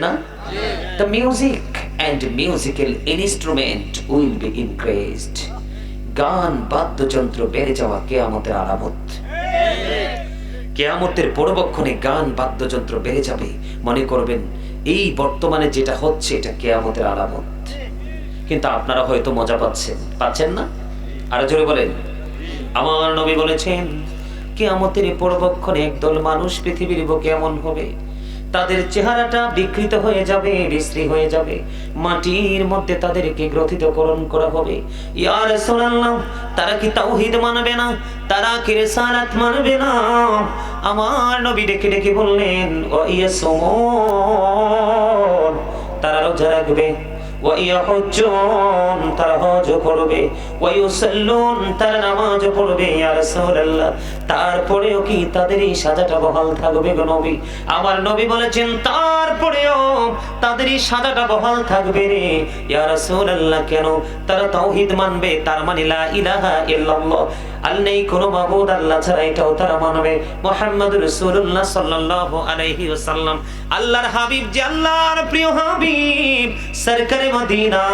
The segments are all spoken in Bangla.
না? The music and musical instrument will be increased. গান, বাদ্যযন্ত্র বেড়ে যাওয়া কেয়ামতের আলামত। কেয়ামতের পূর্বক্ষণে গান, বাদ্যযন্ত্র বেড়ে যাবে। মনে করবেন, এই বর্তমানে যেটা হচ্ছে, এটা কেয়ামতের আলামত। কিন্তু আপনারা হয়তো মজা পাচ্ছেন। পাচ্ছেন না? আরও জোরে বলেন। আমার নবী বলেছেন, কেয়ামতের পূর্বক্ষণে একদল মানুষ পৃথিবীর বুকে এমন হবে। তাদের চেহারাটা বিকৃত হয়ে যাবে, বিশ্রী হয়ে যাবে। মাটির মধ্যে তাদেরকে গ্রথিতকরণ করা হবে। ইয়ার সোনাল্লাম তারা কি তাওহীদ মানবে না? তারা কি রিসালাত মানবে না? আমার নবী ডেকে ডেকে বললেন, ও ইয়াসুমুন, তারা রোজা রাখবে। তারপরেও কি তাদের এই সাজাটা বহাল থাকবে গো নবী? আমার নবী বলেছেন, তারপরেও তাদের এই সাজাটা বহাল থাকবে রে। ইয়া রাসূলুল্লাহ, কেন? তারা তাওহীদ মানবে, তার মানে লা ইলাহা ইল্লাল্লাহ। নেই কোনো মাবুদ আল্লাহ ছাড়া, এটাও তারা মানবে। মুহাম্মদুর রাসূলুল্লাহ সাল্লাল্লাহু আলাইহি ওয়াসাল্লাম, আল্লাহর হাবিব যে আল্লাহর প্রিয় হাবিব, সরকারে মদিনা,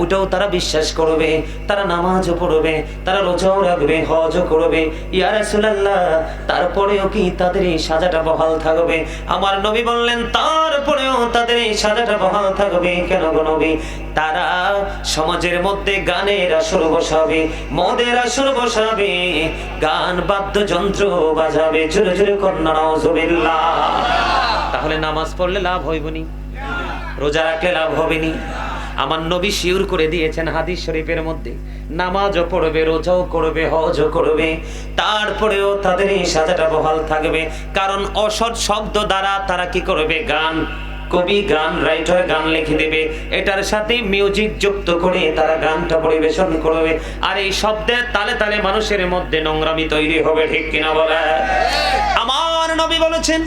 ওটাও তারা বিশ্বাস করবে, তারা নামাজও পড়বে, তারা রোজাও রাখবে, হজও করবে। ইয়া রাসূলুল্লাহ, তারপরেও কি তাদের এই সাজাটা বহাল থাকবে? আমার নবী বললেন, তারপরেও তাদের এই সাজাটা বহাল থাকবে কেন গো নবী? তারা সমাজের মধ্যে গানের আসর বসাবে, মদের আসর বসাবে, গান বাদ্যযন্ত্র বাজাবে জোরে জোরে কন্যা তাহলে নামাজ পড়লে লাভ হইবনি? রোজা রাখলে লাভ হবেনি? আমার নবী শিউর করে দিয়েছেন হাদিস শরীফের মধ্যে, নামাজও পড়বে, রোজাও করবে, হজও করবে, তারপরেও তাদের এই সাজাটা বহাল থাকবে, কারণ অসৎ শব্দ দ্বারা তারা কি করবে? গান কবি গান রাইটার গান লিখে দেবে। এটার সাথে মিউজিক যুক্ত করে তারা গানটা পরিবেশন করবে। আর এই শব্দের তালে তালে মানুষের মধ্যে নোংরামি তৈরি হবে, ঠিক কিনা বলে? আমার নবী বলেছেন,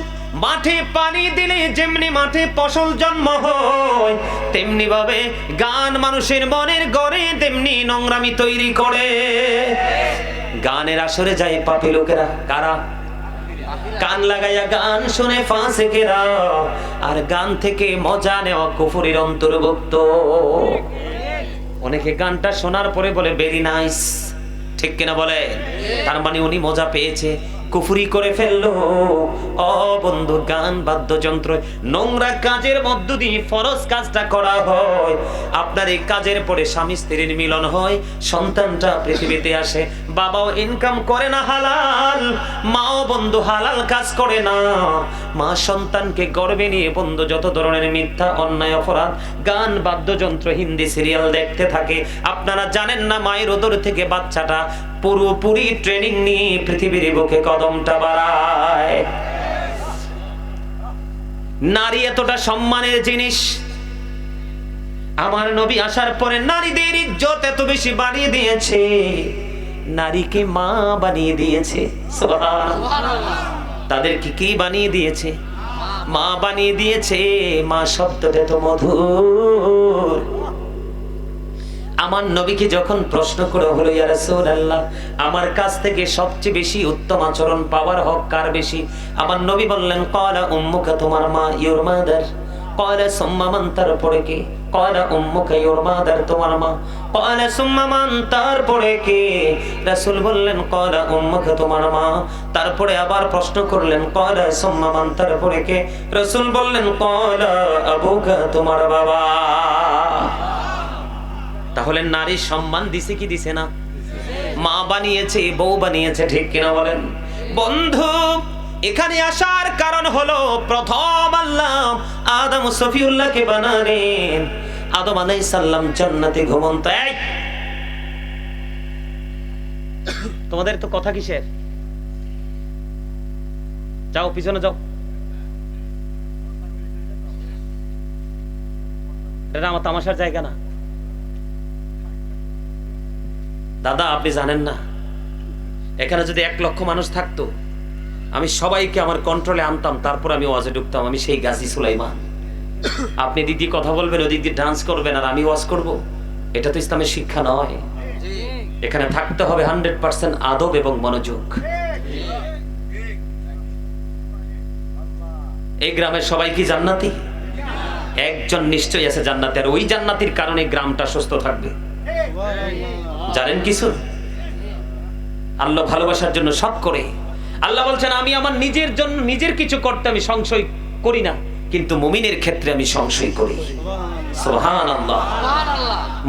মাঠে পানি দিলে যেমনি মাঠে ফসল জন্ম হয়, তেমনি ভাবে গান মানুষের মনের গড়ে তেমনি নোংরামি তৈরি করে। গানের আসরে যায় পাপি লোকেরা, কারা? কান লাগাইয়া গান শুনে ফাঁসে কেরা আর গান থেকে মজা নেওয়া কুফুরির অন্তর্ভুক্ত। অনেকে গানটা শোনার পরে বলে ভেরি নাইস ঠিক কিনা বলে তার মানে উনি মজা পেয়েছে। কুফুরি করে ফেলল। ও বন্ধু, গান, বাদ্যযন্ত্র, নোংরা কাজের মধ্য দিয়ে ফরজ কাজটা করা হয়। আপনার এই কাজের পরে স্বামী স্ত্রীর মিলন হয়, সন্তানটা পৃথিবীতে আসে, বাবাও ইনকাম করে না হালাল, মাও বন্ধু হালাল কাজ করে না। মা সন্তানকে গর্বে নিয়ে বন্ধু যত ধরনের মিথ্যা, অন্যায়, অপরাধ, গান, বাদ্যযন্ত্র, হিন্দি সিরিয়াল দেখতে থাকে, আপনারা জানেন না মায়ের ওদর থেকে বাচ্চাটা পুরোপুরি ট্রেনিং নিয়ে পৃথিবীর বুকে কদমটা বাড়ায়। নারী এতটা সম্মানের জিনিস। আমার নবী আসার পরে নারীদের ইজ্জত এত বেশি বাড়িয়ে দিয়েছে। নারীকে মা বানিয়ে দিয়েছে। তাদেরকে কি বানিয়ে দিয়েছে? মা বানিয়ে দিয়েছে। মা শব্দটা তো মধুর। আমার নবীকে যখন প্রশ্ন করে হলো, ইয়া রাসূলুল্লাহ, আমার কাছ থেকে সবচেয়ে বেশি উত্তম আচরণ পাওয়ার হক কার বেশি? আমার নবী বললেন, ক্বালা উম্মুকা, তোমার মা ইউর মাদার। তারপরে কে? ক্বালা উম্মুকা ইউর মাদার, তোমার মা। রাসূল বললেন উম্মুকা, তোমার মা। তারপরে আবার প্রশ্ন করলেন, ক্বালা সুম্মা মান তারপরে কে? রাসূল বললেন, ক্বালা আবুকা, তোমার বাবা। তাহলে নারীর সম্মান দিছে কি দিছে না? মা বানিয়েছে, বউ বানিয়েছে, ঠিক কিনা বলেন? বন্ধু, এখানে আসার কারণ হলো প্রথম আল্লাহ আদম সফিউল্লাহকে বানালেন। আদম আলাইহিস সালাম জান্নাতে ঘুমন্ত। তোমাদের তো কথা কিসের? যাও, পিছনে যাও। এটা আমার তামাশার জায়গা না। দাদা, আপনি জানেন না। এখানে যদি এক লক্ষ মানুষ থাকতো, আমি সবাইকে আমার কন্ট্রোলে আনতাম, তারপর আমি ওয়াজে ঢুকতাম, আমি সেই গাজী সুলাইমান। আপনি দিদি কথা বলবেন, ওদিক দিয়ে ডান্স করবেন, আর আমি ওয়াজ করব। এটা তো ইসলামের শিক্ষা নয়। এখানে থাকতে হবে হান্ড্রেড পার্সেন্ট আদব এবং মনোযোগ। এই গ্রামের সবাই কি জান্নাতি? একজন নিশ্চয়ই আছে জান্নাতে, আর ওই জান্নাতির কারণে গ্রামটা সুস্থ থাকবে। জানেন কিছু আল্লাহ ভালোবাসার জন্য সব করে। আল্লাহ বলছেন, আমি আমার নিজের জন্য, নিজের কিছু করতে আমি সংশয় করি না, কিন্তু মুমিনের ক্ষেত্রে আমি সংশয় করি। সোহান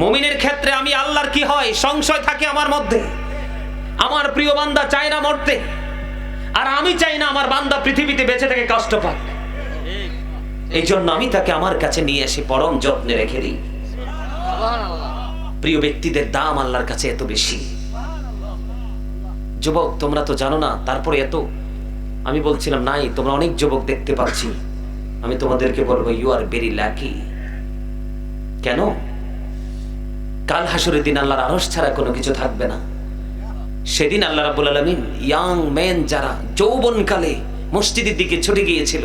মুমিনের ক্ষেত্রে আমি আল্লাহর কি হয়? সংশয় থাকে আমার মধ্যে। আমার প্রিয় বান্দা চায় না মরতে, আর আমি চাই না আমার বান্দা পৃথিবীতে বেঁচে থেকে কষ্ট পাক। এই জন্য আমি তাকে আমার কাছে নিয়ে এসে পরম যত্নে রেখে দিই। প্রিয় ব্যক্তিদের দাম আল্লাহর কাছে এত বেশি। যুবক, তোমরা তো জানো না, তারপরে এত। আমি বলছিলাম, নাই, তোমরা অনেক যুবক দেখতে পাচ্ছি। আমি তোমাদেরকে বলব ইউ আর ভেরি লাকি কেন? কাল হাসুরের দিন আল্লাহর আরস ছাড়া কোনো কিছু থাকবে না। সেদিন আল্লাহ রাবুল আলমিন ইয়াং মেন যারা যৌবনকালে মসজিদের দিকে ছুটে গিয়েছিল,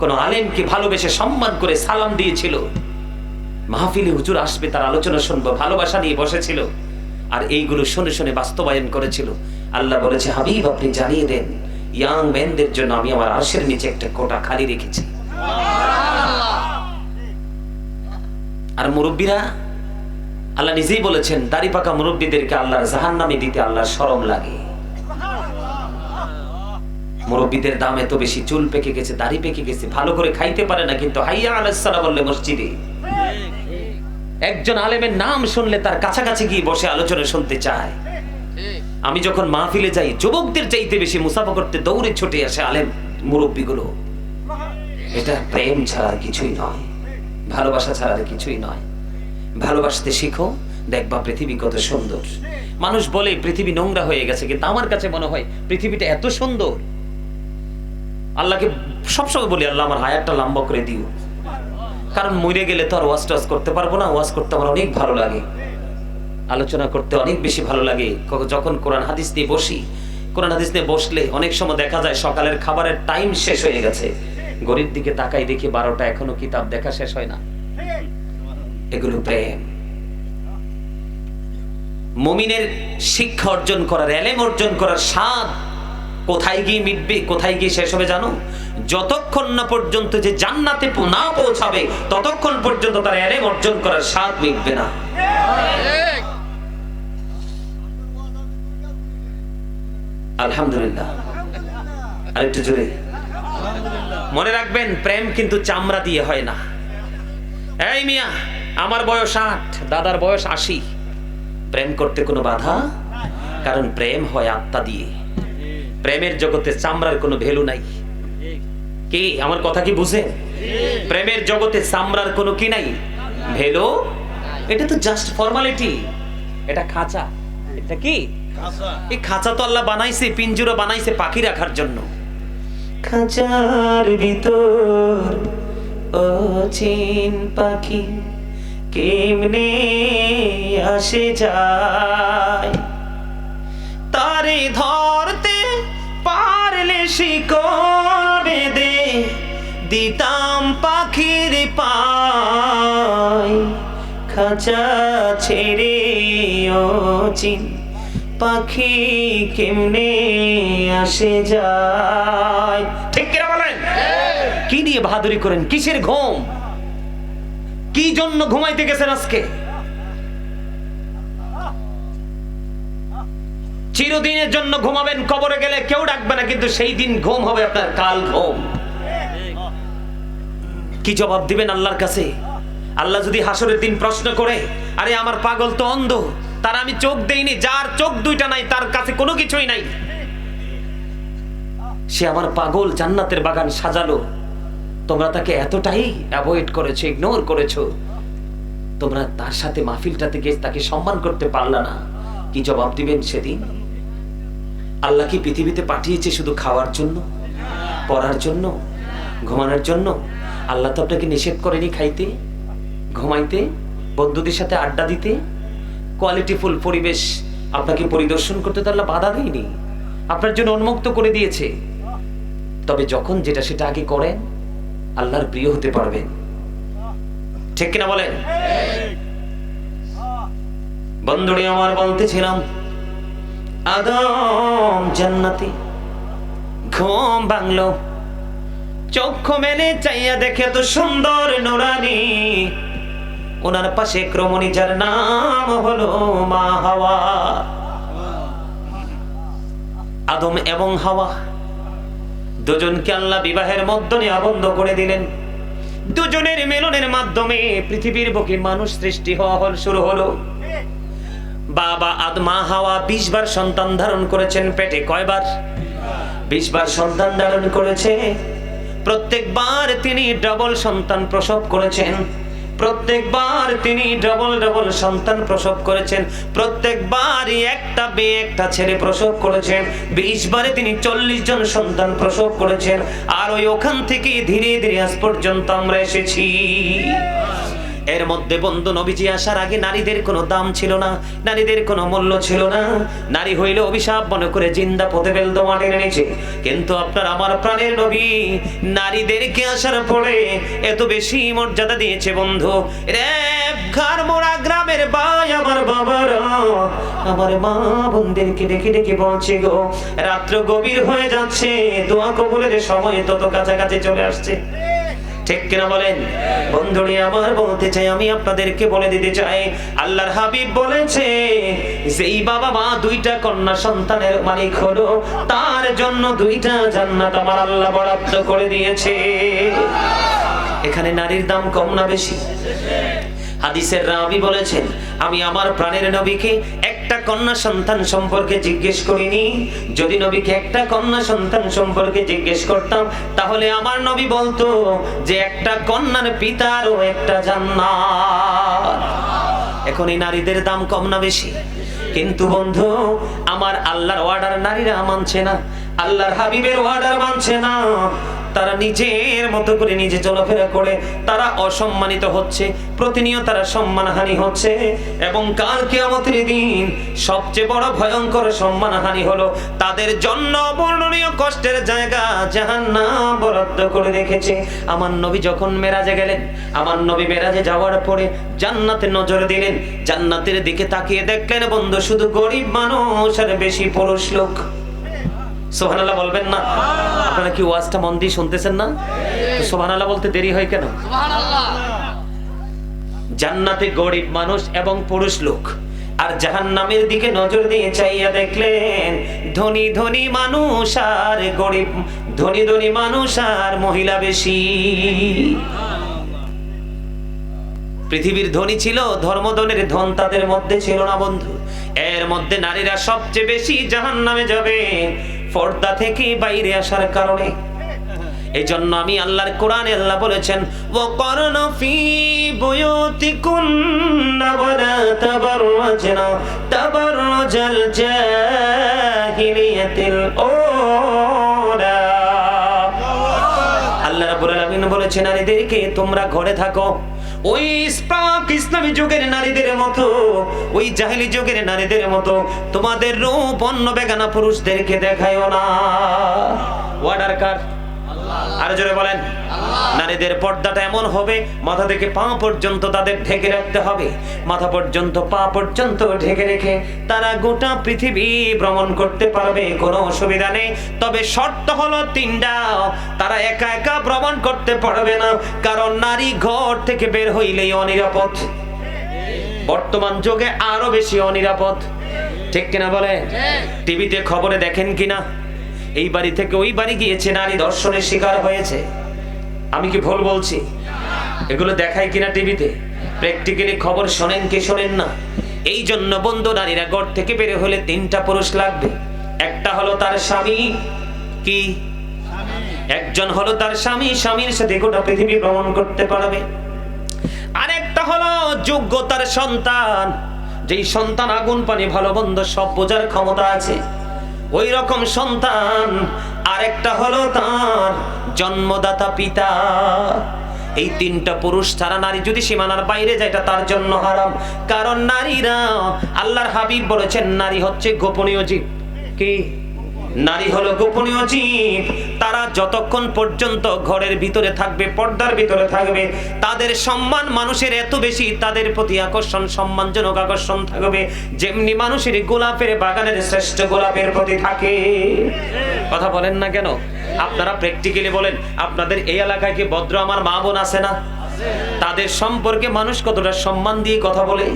কোন আলেমকে ভালোবেসে সম্মান করে সালাম দিয়েছিল মাহফিলে হুজুর আসবে, তার আলোচনা শুনব, ভালোবাসা নিয়ে বসেছিল। আর এইগুলো শুনে শুনে বাস্তবায়ন করেছিল। আল্লাহ বলেছে, হাবিব, আপনি জানিয়ে দেন, ইয়াং মেনদের জন্য আমি আমার আরশের নিচে একটা কোটা খালি রেখেছি। আর মুরব্বীরা, আল্লাহ নিজেই বলেছেন, দাড়ি পাকা মুরব্বীদেরকে আল্লাহর জাহান নামে দিতে আল্লাহর সরম লাগে। মুরব্বীদের দাম এত বেশি, চুল পেকে গেছে, দাড়ি পেকে গেছে, ভালো করে খাইতে পারে না, কিন্তু হাইয়া আলাইসালা বললে, মসজিদে একজন আলেমের নাম শুনলে তার কাছাকাছি গিয়ে বসে আলোচনা শুনতে চায়। আমি যখন মাহফিলে যাই, যুবকদের চাইতে বেশি মুসাফা করতে দৌড়ে ছুটে আসে আলেম, মুরব্বীগুলো। এটা প্রেম ছাড়া আর কিছুই নয়। ভালোবাসা ছাড়া আর কিছুই নয়। ভালোবাসতে শিখো, দেখবা পৃথিবী কত সুন্দর। মানুষ বলে, পৃথিবী নোংরা হয়ে গেছে। কিন্তু আমার কাছে মনে হয়, পৃথিবীটা এত সুন্দর। আল্লাহকে সবসময় বলি, আল্লাহ আমার হায়ারটা লম্বা করে দিও। কারণ মরে গেলে তো আর ওয়াজ টাজ করতে পারব না, ওয়াজ করতে আমার অনেক ভালো লাগে। আলোচনা করতে অনেক বেশি ভালো লাগে। যখন কোরআন হাদিস নিয়ে বসি, কোরআন হাদিস নিয়ে বসলে অনেক সময় দেখা যায় সকালের খাবারের টাইম শেষ হয়ে গেছে। গরিব দিকে তাকাই দেখি বারোটা, এখনও কিতাব দেখা শেষ হয় না। এগুলো প্রেম। মমিনের শিক্ষা অর্জন করার, এলেম অর্জন করার স্বাদ কোথায় গিয়ে মিটবে, কোথায় গিয়ে শেষ হবে জানো? যতক্ষণ না পর্যন্ত যে জান্নাতে না পৌঁছাবে, ততক্ষণ পর্যন্ত তার এলেম অর্জন করার স্বাদ মিটবে না। আলহামদুলিল্লাহ। আরেকটু জোরে। মনে রাখবেন, প্রেম কিন্তু চামড়া দিয়ে হয় না। এই মিয়া, আমার বয়স আট, দাদার বয়স আশি। প্রেম করতে কোনো বাধা? কারণ প্রেম হয় আত্মা দিয়ে। প্রেমের জগতে চামড়ার কোনো ভ্যালু নাই। কি? আমার কথা কি বুঝে? প্রেমের জগতে চামড়ার কোনো কি নাই? ভ্যালু? এটা তো জাস্ট ফর্মালিটি এটা খাঁচা। এটা কি? এই খাঁচা তো আল্লাহ বানাইছে পিঞ্জুরা বানাইছে পাখি রাখার জন্য। খাঁচার ভিতর ও চিন পাখি কেমনে আসে যায়? তারে ধরতে শিকল বেঁধে দিতাম পাখির পাই খাঁচা ছেড়ে ও চিন পাখি কেমনে আসে যায়? ঠিক কিনা বলেন? কি নিয়ে বাহাদুরি করেন? কিসের ঘুম? কি জন্য ঘুমাইতে গেছেন আজকে? চিরদিনের জন্য ঘুমাবেন, কবরে গেলে কেউ ডাকবে না, কিন্তু সেই দিন ঘুম হবে আপনার, কাল ঘুম। কি জবাব দিবেন আল্লাহর কাছে? আল্লাহ যদি হাসরের দিন প্রশ্ন করে, আরে, আমার পাগল তো অন্ধ, তার আমি চোখ দেইনি, যার চোখ দুইটা নাই, তার কাছে কোনো কিছুই নাই। সে আমার পাগল জান্নাতের বাগান সাজালো। তোমরা তাকে এতটাই অ্যাভয়েড করেছ ইগনোর করেছ। তোমরা তার সাথে মাহফিলটাতে গিয়ে তাকে সম্মান করতে পারলা না। কি জবাব দিবেন সেদিন? আল্লাহ কি পৃথিবীতে পাঠিয়েছে শুধু খাওয়ার জন্য? পড়ার জন্য? ঘুমানোর জন্য? আল্লাহ তো আপনাকে নিষেধ করেনি খাইতে ঘুমাইতে বন্ধুদের সাথে আড্ডা দিতে? কোয়ালিটিফুল পরিবেশ আপনাকে পরিদর্শন করতে তো আল্লাহ বাধা দেয়নি। আপনার জন্য উন্মুক্ত করে দিয়েছে। তবে যখন যেটা সেটা আগে করেন আল্লাহর প্রিয় হতে পারবেন। ঠিক কিনা বলেন? বন্ধুরে আমার বলতেছিলাম আদম জান্নাতি। ঘুম ভাঙলো। চক্ষু মেলে চাইয়া দেখে তো সুন্দর নুরানি। ওনার পাশে ক্রমণী যার নাম হলো মা হাওয়া। আদম এবং হাওয়া দুজনকে আল্লাহ বিবাহের মধ্যে আবদ্ধ করে দিলেন। দুজনের মিলনের মাধ্যমে পৃথিবীর বুকে মানুষ সৃষ্টি হওয়া হল, শুরু হলো। বাবা আদমা হাওয়া বিশ বার সন্তান ধারণ করেছেন পেটে কয়বার? বিশ বার সন্তান ধারণ করেছে। প্রত্যেকবার তিনি ডবল সন্তান প্রসব করেছেন। প্রত্যেকবার তিনি ডবল ডবল সন্তান প্রসব করেছেন। প্রত্যেকবারই একটা মেয়ে, একটা ছেলে প্রসব করেছেন। বিশ বারে তিনি চল্লিশ জন সন্তান প্রসব করেছেন। আর ওই ওখান থেকে ধীরে ধীরে আজ পর্যন্ত আমরা এসেছি। এর মধ্যে বন্ধু নবীজি আসার আগে নারীদের কোনো দাম ছিল না, নারীদের কোনো মূল্য ছিল না। নারী হইলে অভিশাপ মনে করে জিন্দা পথে ফেলতো মাটির নিচে কিন্তু আপনার আমার প্রাণের নবী নারীদেরকে আসার পরে এত বেশি মর্যাদা দিয়েছে বন্ধু। রে ঘর মোড়া গ্রামের ভাই আমার বাবারা, আমার মা বোনদেরকে ডেকে ডেকে বলছে গো, রাত্র গভীর হয়ে যাচ্ছে, দোয়া কবুলের সময় তত কাছাকাছি চলে আসছে। ঠিক কিনা বলেন? বন্ধুরি আমার বলতে চাই, আমি আপনাদেরকে বলে দিতে চাই, আল্লাহর হাবিব বলেছে, যেই বাবা মা দুইটা কন্যা সন্তানের মালিক হলো, তার জন্য দুইটা জান্নাত আমার আল্লাহ বরাদ্দ করে দিয়েছে। এখানে নারীর দাম কম না বেশি? হাদিসের রাবি বলেছেন, আমি আমার প্রাণের নবীকে একটা কন্যা সন্তান সম্পর্কে জিজ্ঞেস করিনি। যদি নবীকে একটা কন্যা সন্তান সম্পর্কে জিজ্ঞেস করতাম, তাহলে আমার নবী বলতো যে একটা কন্যার পিতারও একটা জান্নাত। এখন এই নারীদের দাম কম না বেশি। কিন্তু বন্ধু, আমার আল্লাহর অর্ডার নারীরা মানছে না, আল্লাহর হাবিবের অর্ডার মানছে না। তারা নিজের মতো করে নিজে চলাফেরা করে, তারা অসম্মানিত হচ্ছে, প্রতিনিয়ত তারা সম্মানহানি হচ্ছে। এবং কাল কেয়ামতের দিন সবচেয়ে বড় ভয়ঙ্কর সম্মানহানি হলো তাদের জন্য বর্ণনীয় কষ্টের জায়গা জাহান্নাম বরাদ্দ করে রেখেছে। আমার নবী যখন মেরাজে গেলেন, আমার নবী মেরাজে যাওয়ার পরে জান্নাতে নজর দিলেন, জান্নাতের দিকে তাকিয়ে দেখলেন, বন্ধু, শুধু গরিব মানুষ আর বেশি পুরুষ লোক। বলবেন না? আপনারা কি ওয়াজটা মন দিয়ে শুনতেছেন না? বলতে দেরি হয় কেন? জান্নাতে গরিব মানুষ এবং পুরুষ লোক। আর জাহান্নামের দিকে নজর দিয়ে চাইয়া দেখলেন ধনী ধনী মানুষ আর গরিব ধনী ধনী মানুষ আর মহিলা বেশি। পৃথিবীর ধনী ছিল ধর্মদনের ধন তাদের মধ্যে ছিল না বন্ধু। এর মধ্যে নারীরা সবচেয়ে বেশি জাহান নামে যাবে। পর্দা থেকে বাইরে আসার কারণে। এই জন্য আমি আল্লাহর কোরআনে আল্লাহ বলেছেন ও করণ ফি বুয়ুতিকুন্না ওয়ালা তাবাররাজনা, তাবাররাজাল ওলা বলেছেন নারীদেরকে, তোমরা ঘরে থাকো। ওই ইসলামী যুগের নারীদের মতো, ওই জাহিলি যুগের নারীদের মতো, তোমাদের রূপ অন্য বেগানা পুরুষদেরকে দেখায় না। ওয়ার্ডার আর জোরে বলেন নারীদের পর্দাটা এমন হবে মাথা থেকে পা পর্যন্ত তাদের ঢেকে রাখতে হবে। মাথা পর্যন্ত পা পর্যন্ত ঢেকে রেখে তারা গোটা পৃথিবী ভ্রমণ করতে পারবে কোনো অসুবিধা নেই। তবে শর্ত হলো তিনটা তারা একা একা ভ্রমণ করতে পারবে না কারণ নারী ঘর থেকে বের হইলেই অনিরাপদ। বর্তমান যুগে আরও বেশি অনিরাপদ। ঠিক কিনা বলে? টিভিতে খবরে দেখেন কিনা? এই বাড়ি থেকে ওই বাড়ি গিয়েছে, নারী ধর্ষণের শিকার হয়েছে। আমি কি ভুল বলছি? এগুলো দেখায় কিনা টিভিতে? প্র্যাকটিক্যালি খবর শোনেন কি শোনেন না? এই জন্য বন্ধু, নারীরা ঘর থেকে বের হলে তিনটা পুরুষ লাগবে। একটা হলো তার স্বামী, কি? একজন হলো তার স্বামী, স্বামীর সাথে গোটা পৃথিবী ভ্রমণ করতে পারবে। আরেকটা হলো যোগ্যতার সন্তান। যেই সন্তান আগুন, পানি, ভালো, মন্দ সব বোঝার ক্ষমতা আছে। ওই রকম সন্তান, আরেকটা হলো তার জন্মদাতা পিতা। এই তিনটা পুরুষ ছাড়া নারী যদি সীমানার বাইরে যায়, এটা তার জন্য হারাম। কারণ নারীরা আল্লাহর হাবিব বলেছেন, নারী হচ্ছে গোপনীয় জীব। কি? নারী হলো গোপনীয় জীব। তারা যতক্ষণ পর্যন্ত ঘরের ভিতরে থাকবে, পর্দার ভিতরে থাকবে, তাদের সম্মান মানুষের এত বেশি, তাদের প্রতি আকর্ষণ, সম্মানজনক আকর্ষণ থাকবে যেমনি মানুষের গোলাপের বাগানের শ্রেষ্ঠ গোলাপের প্রতি থাকে। কথা বলেন না কেন? আপনারা প্র্যাকটিক্যালি বলেন, আপনাদের এই এলাকায় কি ভদ্র আমার মা বোন আছে না? তাদের সম্পর্কে মানুষ কতটা সম্মান দিয়ে কথা বলে?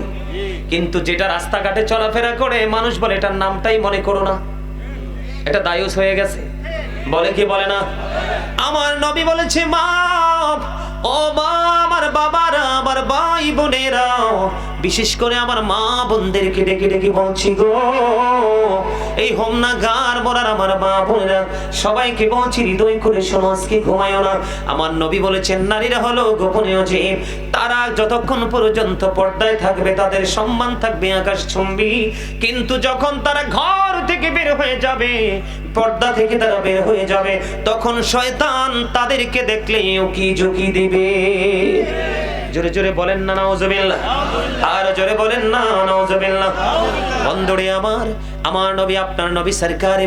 কিন্তু যেটা রাস্তাঘাটে চলাফেরা করে, মানুষ বলে, এটার নামটাই মনে করো না। এটা দায়ুস হয়ে গেছে। বলে কি, বলে না? আমার নবী বলেছে মা ও মা, আমার বাবারা, আমার ভাই বোনেরা বিশেষ করে আমার মা বোনদেরকে ডেকে ডেকে বলছি গো, এই হোমনা গার মরার আমার মা বোনেরা, সবাইকে বলছি হৃদয় করে আজকে ঘুমায়ও না। আমার নবী বলেছেন, নারীরা হলো গোপনীয় জীব। তারা যতক্ষণ পর্যন্ত পর্দায় থাকবে, তাদের সম্মান থাকবে আকাশ ছুম্বি। কিন্তু যখন তারা ঘর থেকে বের হয়ে যাবে, পর্দা থেকে তারা বের হয়ে যাবে, তখন শয়তান তাদেরকে দেখলে কি ঝুঁকি দিবে। জোরে জোরে বলেন না নাউজুবিল্লাহ। আর জোরে বলেন না নাউজুবিল্লাহ। বন্ধুরে আমার আমার নবী, আপনার নবী সরকারি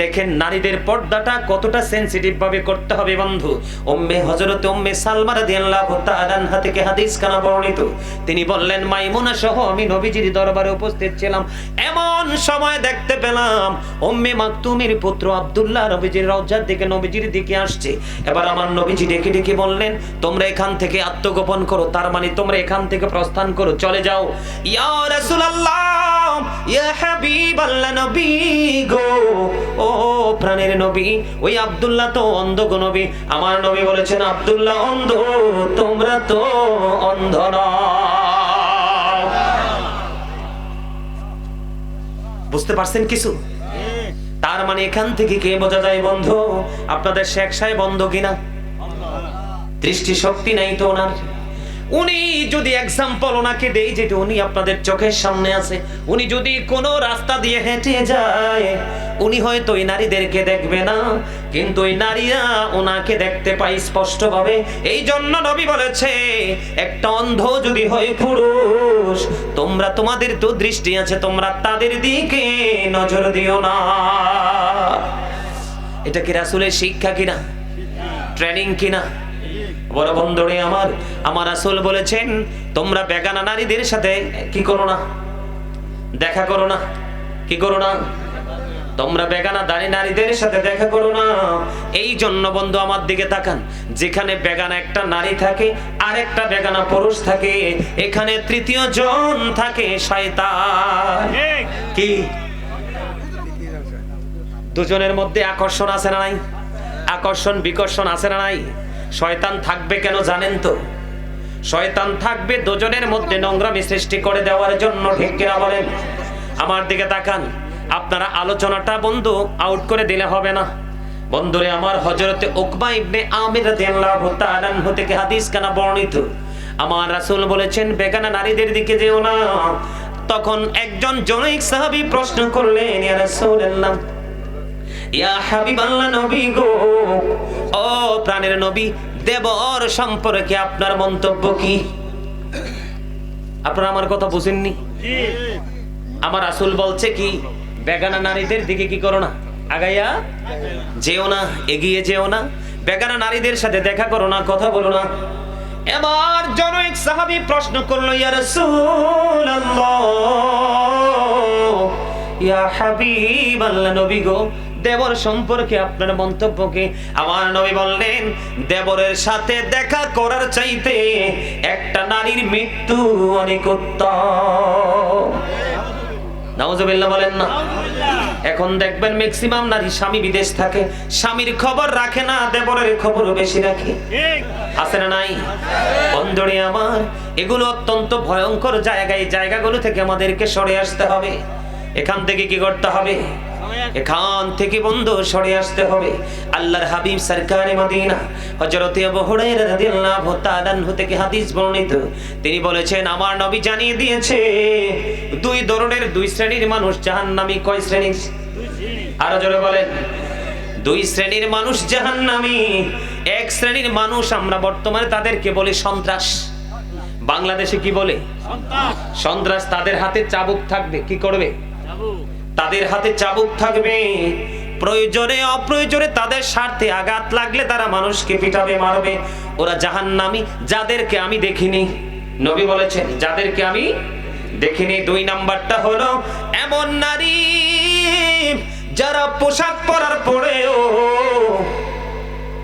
দেখেন, নারীদের পর্দাটা কতটা সেনসিটিভ ভাবে করতে হবে বন্ধু। উম্মে হযরত উম্মে সালমা রাদিয়াল্লাহু তাআলা আনহা থেকে হাদিস কানা বর্ণিত। তিনি বললেন, মাইমুনা সহ আমি নবীজির দরবারে উপস্থিত ছিলাম। এমন সময় দেখতে পেলাম, উম্মে মাকতুমের পুত্র আব্দুল্লাহ নবীজির রওজার দিকে নবীজির দিকে আসছে। এবার আমার নবীজি ডেকে ডেকে বললেন, তোমরা এখান থেকে আত্মগোপন করো, তার মানে তোমরা এখান থেকে প্রস্থান করো, চলে যাও। ইয়া রাসূলুল্লাহ, ইয়া নবী গো। ও প্রাণের নবী, ওই আব্দুল্লাহ তো অন্ধ গো নবী। আমার নবী বলেছেন, আব্দুল্লাহ অন্ধ, তোমরা তো অন্ধ বুঝতে পারছেন কিছু? তার মানে এখান থেকে কে বোঝা যায় বন্ধু? আপনাদের শেখ সাহেব বন্ধ কিনা? দৃষ্টি শক্তি নাই তো ওনার। উনি যদি এক্সাম্পল ওনাকে দেই যেটা উনি আপনাদের চোখের সামনে আছে, উনি যদি কোনো রাস্তা দিয়ে হেঁটে যায়, উনি হয়তো এই নারীদেরকে দেখবে না। কিন্তু এই নারীরা ওনাকে দেখতে পাই স্পষ্ট ভাবে এই জন্য নবী বলেছে, একটা অন্ধ যদি হয় পুরুষ, তোমরা তোমাদের তো দৃষ্টি আছে, তোমরা তাদের দিকে নজর দিও না। এটা কি রাসুলের শিক্ষা কিনা? ট্রেনিং কিনা? বড় বন্ধুরে আমার আমার আসল বলেছেন তোমরা বেগানা নারীদের সাথে কি করো না? দেখা করো না। কি করো না? তোমরা বেগানা দাঁড়ি নারীদের সাথে দেখা করো না। এই জন্য বন্ধু আমার দিকে তাকান। যেখানে বেগানা একটা নারী থাকে আর একটা বেগানা পুরুষ থাকে এখানে তৃতীয় জন থাকে শয়তান। কি? দুজনের মধ্যে আকর্ষণ আছে না নাই? আকর্ষণ বিকর্ষণ আছে না নাই? শয়তান থাকবে কেন জানেন তো? শয়তান থাকবে দুজনের মধ্যে নোংরামি সৃষ্টি করে দেওয়ার জন্য, ঠিক কিনা বলেন? আমার দিকে তাকান। আপনারা আলোচনাটা, বন্ধু আউট করে দিলে হবে না। বন্ধুরে, আমার হজরতে উকবা ইবনে আমির রাদিয়াল্লাহু তাআলা থেকে হাদিস কানা বর্ণিত? আমার রাসূল বলেছেন, বেগানা নারীদের দিকে যেও না। তখন একজন জনৈক সাহাবী প্রশ্ন করলেন, ইয়া রাসূলুল্লাহ। ইয়া হাবিবাল্লাহ নবী গো। ও প্রাণের নবী, দেবর সম্পর্কে আপনার মন্তব্য কি? আপনারা আমার কথা বুঝেননি? আমার আসল বলছে কি, বেগানা নারীদের দিকে কি করো না, আগাইয়া যেও না, এগিয়ে যেও না, বেগানা নারীদের সাথে দেখা করো না, কথা বলো না। এবার জনৈক সাহাবী প্রশ্ন করল, ইয়া রাসূলুল্লাহ, ইয়া হাবিব আল্লাহ নবী গো দেবর সম্পর্কে আপনার মন্তব্য কি আমার নবী বললেন, দেবরের সাথে দেখা করার চাইতে একটা নারীর মৃত্যু অনেক উত্তম। বলেন না। এখন দেখবেন ম্যাক্সিমাম নারী স্বামী বিদেশ থাকে, স্বামীর খবর রাখে না, দেবরের খবর বেশি রাখে। আছে না নাই? বন্ধুরে আমার, এগুলো অত্যন্ত ভয়ঙ্কর জায়গা এই জায়গাগুলো থেকে আমাদেরকে সরে আসতে হবে। এখান থেকে কি করতে হবে? এখান থেকে বন্ধু সরে আসতে হবে। আল্লাহর হাবিব সরকারে মদিনা হযরত আবু হুরায়রা রাদিয়াল্লাহু তাআলা আনহু থেকে হাদিস বর্ণিত। তিনি বলেছেন আমার নবী জানিয়ে দিয়েছে দুই ধরনের দুই শ্রেণির মানুষ জাহান্নামী কয় শ্রেণির আরও জোরে বলেন। দুই শ্রেণির মানুষ জাহান্নামী এক শ্রেণির মানুষ আমরা বর্তমানে তাদেরকে বলি সন্ত্রাস। বাংলাদেশে কি বলে? সন্ত্রাস। তাদের হাতে চাবুক থাকবে কি করবে? তাদের হাতে চাবুক থাকবে। প্রয়োজনে, অপ্রয়োজনে তাদের স্বার্থে আঘাত লাগলে তারা মানুষকে পিটাবে, মারবে। ওরা জাহান্নামী, যাদেরকে আমি দেখিনি। নবী বলেছেন, যাদেরকে আমি দেখিনি। দুই নাম্বারটা হলো, এমন নারী যারা পোশাক পরার পরেও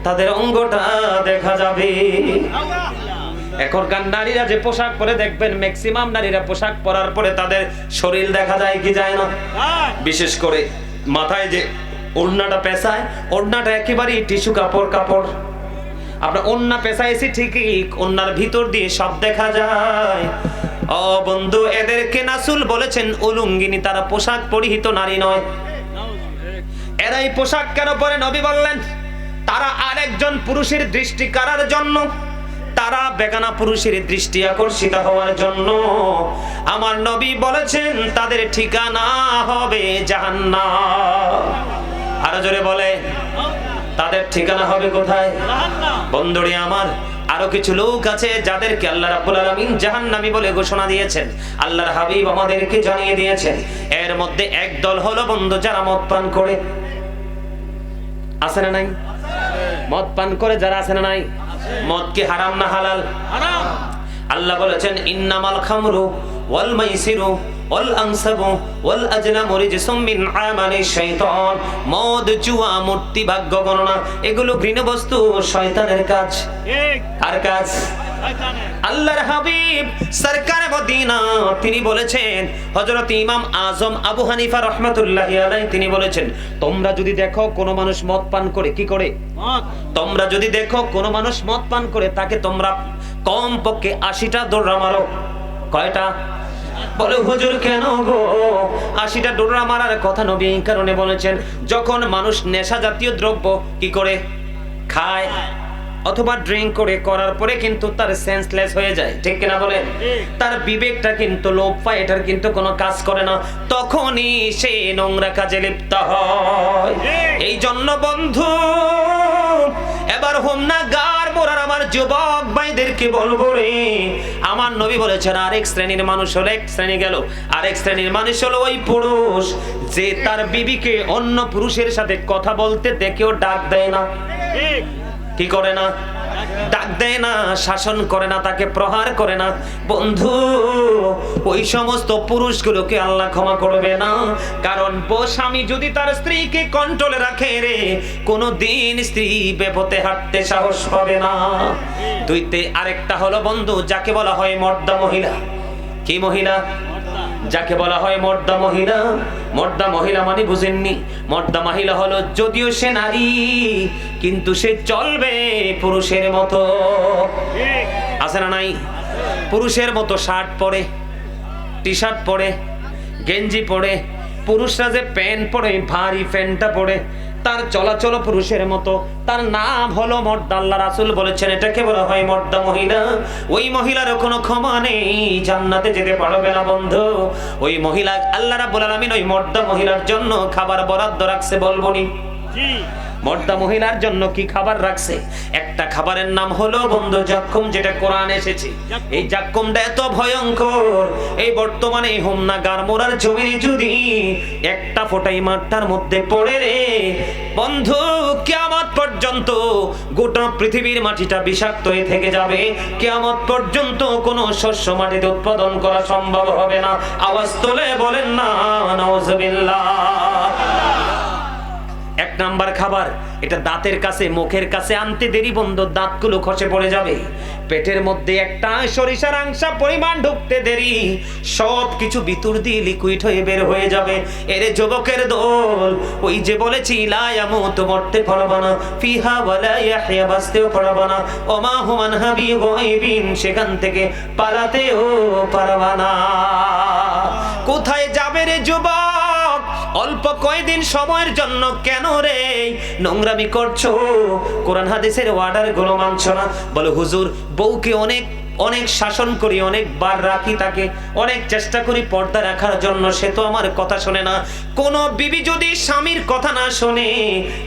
তাদের অঙ্গটা দেখা যাবে। এখনকার নারীরা যে পোশাক পরে দেখবেন ম্যাক্সিমাম নারীরা পোশাক পরার পরে তাদের শরীর দেখা যায় কি যায় না। বিশেষ করে মাথায় যে ওড়নাটা পেঁচায়, ওড়নাটা একেবারেই টিস্যু কাপড় কাপড়। আপনার ওড়না পেঁচাইছি ঠিকই, ওড়নার ভিতর দিয়ে সব দেখা যায়। ও বন্ধু, এদেরকে নাসুল বলেছেন, উলুঙ্গিনী তারা পোশাক পরিহিত নারী নয়। এরাই পোশাক কেন পরে? নবী বললেন, তারা আরেকজন পুরুষের দৃষ্টি কারার জন্য। তারা বেগানা পুরুষের দৃষ্টি আকর্ষিত হওয়ার জন্য আমার নবী বলেছেন, তাদের ঠিকানা হবে জাহান্না আরও জোরে বলে, তাদের ঠিকানা হবে কোথায়? বন্ধুরে আমার, আরও কিছু লোক আছে যাদেরকে আল্লাহ রাব্বুল আলামিন জাহান্নামী বলে ঘোষণা দিয়েছেন। আল্লাহর হাবিব আমাদেরকে জানিয়ে দিয়েছেন, এর মধ্যে এক দল হলো বন্ধু যারা মদ পান করে। আছে না নাই? মদ পান করে যারা আছে না নাই? মদ কি হারাম না হালাল? আল্লাহ বলেছেন ইন্নামাল খামরু ওয়াল মাইসিরু ওয়াল আনসাবু ওয়াল আজলামু রিজসুম মিন আমালি শাইতান। মদ জুয়া মূর্তি ভাগ্য গণনা এগুলো ঘৃণ বস্তু শয়তানের কাজ। কার কাজ? আল্লাহর হাবিব সরকার মদিনা তিনি বলেছেন হযরত ইমাম আজম আবু হানিফা রাহমাতুল্লাহি আলাইহি তিনি বলেছেন তোমরা যদি দেখো কোন মানুষ মদ পান করে কি করে? তোমরা যদি দেখো কোন মানুষ মদ পান করে তাকে তোমরা কম পক্ষে আশিটা দৌড়া মারো। কয়টা? বলে, হুজুর, কেন গো? আশিটা ডোরা মারার কথা নবী এই কারণে বলেছেন, যখন মানুষ নেশা জাতীয় দ্রব্য কি করে? খায়। অথবা ড্রিঙ্ক করে করার পরে কিন্তু তার সেন্সলেস হয়ে যায়। ঠিক কিনা বলেন? তার বিবেকটা কিন্তু লোপ পায় এটার কিন্তু কোনো কাজ করে না। তখনই সে নোংরা কাজে লিপ্ত হয়। এই জন্য বন্ধু এবার হোম না গার মোরার আমার যুবক ভাইদেরকে বলব রে। আমার নবী বলেছেন আরেক শ্রেণির মানুষ হলো এক শ্রেণি গেল। আরেক শ্রেণির মানুষ হলো ওই পুরুষ যে তার বিবিকে অন্য পুরুষের সাথে কথা বলতে দেখেও ডাক দেয় না। কি করে না? ডাক দেয় না, শাসন করে না, তাকে প্রহার করে না। বন্ধু, ওই সমস্ত পুরুষগুলোকে আল্লাহ ক্ষমা করবে না। কারণ স্বামী যদি তার স্ত্রীকে কন্ট্রোলে রাখে রে কোনো দিন স্ত্রী বেপথে হাঁটতে সাহস পাবে না। দুইতে আরেকটা হলো বন্ধু, যাকে বলা হয় মর্দা মহিলা। কি মহিলা? যাকে বলা হয় মর্দা মহিলা। মর্দা মহিলা মানে বুঝেননি। মর্দা মহিলা হলো যদিও সে নারী, কিন্তু সে চলবে পুরুষের মতো। আছে না নাই? পুরুষের মতো শার্ট পরে টি শার্ট পরে, গেঞ্জি পরে, পুরুষরা যে প্যান্ট পরে, ভারী প্যান্টটা পরে তার চলাচল পুরুষের মতো। তার নাম হলো মর্দা। আল্লাহ রাসুল বলেছেন, এটাকে বলা হয় মর্দা মহিলা। ওই মহিলার কোনো ক্ষমা নেই, জান্নাতে যেতে পারবে না বন্ধু। ওই মহিলা, আল্লাহ রাবুল আলমিন ওই মর্দা মহিলার জন্য খাবার বরাদ্দ রাখছে বলবনি মর্দা মহিলার জন্য কি খাবার রাখছে? একটা খাবারের নাম হলো বন্ধু জাক্কুম, যেটা কোরআন এসেছে। এই জাক্কুমটা এত ভয়ঙ্কর। এই বর্তমানে হোমনা গারমোরার জমিনে যদি একটা ফোটাই মাঠটার মধ্যে পড়ে রে, বন্ধু, কিয়ামত পর্যন্ত গোটা পৃথিবীর মাটিটা বিষাক্ত হয়ে থেকে যাবে। কিয়ামত পর্যন্ত কোনো শস্য মাটিতে উৎপাদন করা সম্ভব হবে না। আওয়াজ তোলে বলেন না, নাউজুবিল্লাহ। এক নাম্বার খাবার, এটা দাঁতের কাছে, মুখের কাছে আনতে দেরি বন্ধ, দাঁতগুলো খসে পড়ে যাবে। পেটের মধ্যে একটা সরিষার আংশা পরিমাণ ঢুকতে দেরি। সব কিছু ভিতর দিয়ে লিকুইড হয়ে বের হয়ে যাবে। এরে যুবকের দোল, ওই যে বলেছি লায়ামু তো মরতে পারবা না। ফিহা ওয়ালা ইয়াহইয়া, বাঁচতেও পারবা না। ওমা হুমান হাবি গায়বিন, সেখান থেকে পালাতেও পারবা না। কোথায় যাবে রে যুবক? অল্প কয়দিন সময়ের জন্য কেন রে? নোংরামি করছ? কোরআন হাদিসের ওয়ার্ডারগুলো মানছো না? বলে, হুজুর, বউকে অনেক অনেক শাসন করি, অনেক বার রাখি তাকে, অনেক চেষ্টা করি পর্দা রাখার জন্য, সে তো আমার কথা শোনে না। কোন বিবি যদি স্বামীর কথা না শোনে,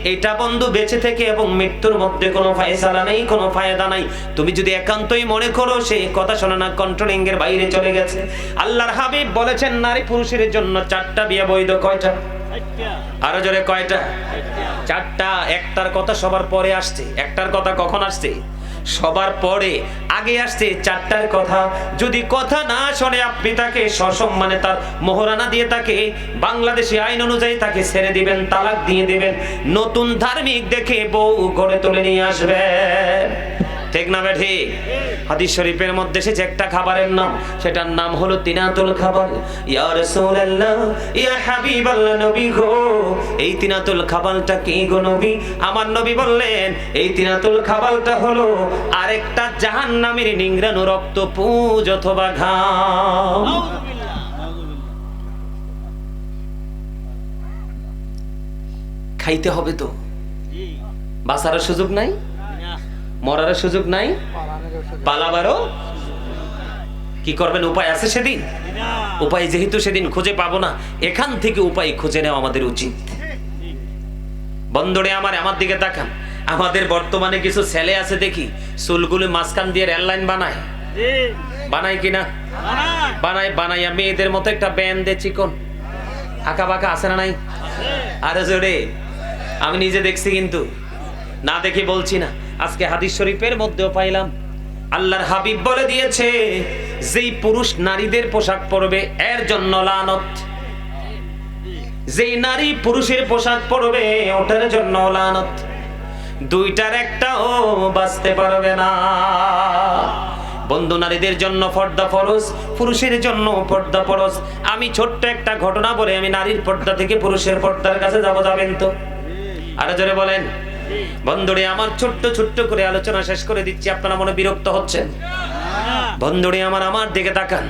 এটা বন্ধু বেঁচে থেকে এবং মৃত্যুর মধ্যে কোনো ফায়সালা নেই, কোনো ফায়দা নাই। তুমি যদি একান্তই মনে করো, সে কথা শোনে না কন্ট্রোলিং এর বাইরে চলে গেছে। আল্লাহর হাবিব বলেছেন, নারী পুরুষের জন্য চারটা বিয়ে বৈধ, কয়টা? আরও জোরে কয়টা? চারটা, একটার কথা সবার পরে আসছে। একটার কথা কখন আসছে? সবার পরে আগে আসছে চারটার কথা। যদি কথা না শোনে আপনি তাকে সসম্মানে তার মোহরানা দিয়ে তাকে, বাংলাদেশি আইন অনুযায়ী তাকে ছেড়ে দিবেন, তালাক দিয়ে দিবেন, নতুন ধার্মিক দেখে বউ গড়ে তুলে নিয়ে আসবেন। ঠিক না বে ঠিক? হাদিস শরীফের মধ্যে এসেছে একটা খাবারের নাম, সেটার নাম হলো তিনাতুল খাবার। ইয়া রাসূলুল্লাহ, ইয়া হাবিবাল্লাহ নবী গো, এই তিনাতুল খাবারটা কি গো নবী? আমার নবী বললেন, এই তিনাতুল খাবারটা হলো আরেকটা জাহান্নামীর নিংড়ানো রক্ত পুজ অথবা ঘাম খাইতে হবে তো? বাঁচার সুযোগ নাই? মরার সুযোগ নাই পালাবারও। কি করবেন? উপায় আছে সেদিন? উপায় যেহেতু সেদিন খুঁজে পাবো না এখান থেকে উপায় খুঁজে নেওয়া আমাদের উচিত। বন্দরে আমার আমার দিকে তাকান। আমাদের বর্তমানে কিছু ছেলে আছে দেখি চুলগুলো মাঝখান দিয়ে রেল লাইন বানায়। বানায় কিনা বানায় বানাইয়া মেয়েদের মতো একটা ব্যান্ড দে চিকন। আঁকা বাঁকা আছে না নাই? আরে জোরে। আমি নিজে দেখছি কিন্তু। না দেখে বলছি না। আজকে হাদিস শরীফের মধ্যেও পাইলাম। আল্লাহর হাবিব বলে দিয়েছে, যেই পুরুষ নারীদের পোশাক পরবে, এর জন্য লানত। যেই নারী পুরুষের পোশাক পরবে, ওটার জন্য লানত। দুইটার একটাও বাঁচতে পারবে না। বন্ধু, নারীদের জন্য পর্দা ফরজ, পুরুষের জন্য পর্দা ফরজ। আমি ছোট্ট একটা ঘটনা বলে আমি নারীর পর্দা থেকে পুরুষের পর্দার কাছে যাব, যাবেন তো? আরও জোরে বলেন। বন্ধুরে, আমার ছোট্ট ছোট্ট করে আলোচনা শেষ করে দিচ্ছি, আপনারা মনে বিরক্ত হচ্ছেন? বন্ধুরে, আমার আমার দিকে তাকান।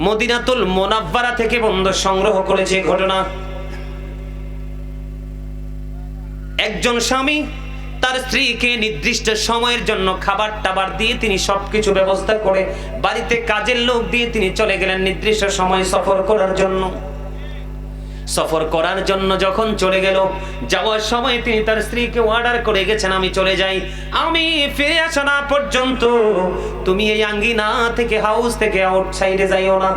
মদিনাতুল মোনাব্বারা থেকে বন্ধু সংগ্রহ করেছে ঘটনা। একজন স্বামী তার স্ত্রীকে নির্দিষ্ট সময়ের জন্য খাবার টাবার দিয়ে তিনি সবকিছু ব্যবস্থা করে বাড়িতে কাজের লোক দিয়ে তিনি চলে গেলেন নির্দিষ্ট সময় সফর করার জন্য। সফর করার জন্য যখন চলে গেল, যাওয়ার সময় তিনি তার স্ত্রীকে অর্ডার করে গেছেন, আমি চলে যাই। আমি ফিরে আসা না পর্যন্ত তুমি এই আঙ্গিনা থেকে হাউস থেকে আউটসাইডে যাইও না।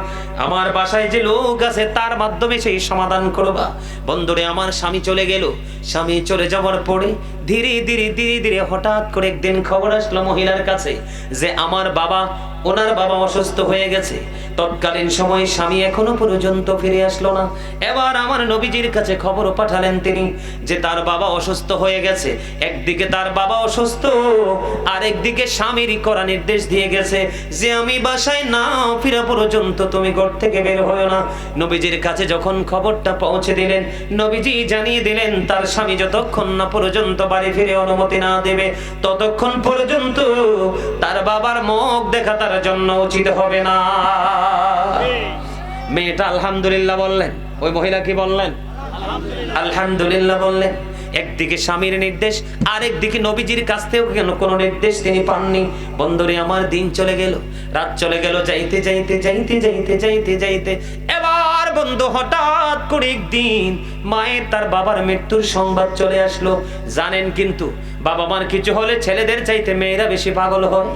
আমার বাসায় যে লোক আছে, তার মাধ্যমে সেই সমাধান করবা। বন্ধুরে, আমার স্বামী চলে গেল। স্বামী চলে যাওয়ার পরে ধীরে ধীরে ধীরে ধীরে হঠাৎ করে একদিন খবর আসলো মহিলার কাছে যে, আমার বাবা ওনার বাবা অসুস্থ হয়ে গেছে। তৎকালীন সময়ে স্বামী এখনও পর্যন্ত ফিরে আসলো না। এবার আমার নবীজির কাছে খবর পাঠালেন তিনি যে তার বাবা অসুস্থ হয়ে গেছে। একদিকে তার বাবা অসুস্থ আর একদিকে স্বামীরই করা নির্দেশ দিয়ে গেছে যে আমি বাসায় না ফিরা পর্যন্ত তুমি ঘর থেকে বের হয়েও না। নবীজির কাছে যখন খবরটা পৌঁছে দিলেন, নবীজি জানিয়ে দিলেন, তার স্বামী যতক্ষণ না পর্যন্ত বাড়ি ফিরে অনুমতি না দেবে, ততক্ষণ পর্যন্ত তার বাবার মুখ দেখা তার জন্য উচিত হবে না। মেয়েটা আলহামদুলিল্লাহ বললেন। ওই মহিলা কি বললেন? আলহামদুলিল্লাহ বললেন, একদিকে স্বামীর নির্দেশ, আরেকদিকে নবীজির কাছ থেকেও কেন কোনো নির্দেশ তিনি পাননি? বন্ধুরে আমার দিন চলে গেল, রাত চলে গেল, যাইতে যাইতে যাইতে যাইতে যাইতে যাইতে। এবার বন্ধু, হঠাৎ করে একদিন মায়ের তার বাবার মৃত্যুর সংবাদ চলে আসলো। জানেন কিন্তু বাবা মার কিছু হলে ছেলেদের চাইতে মেয়েরা বেশি পাগল হয়।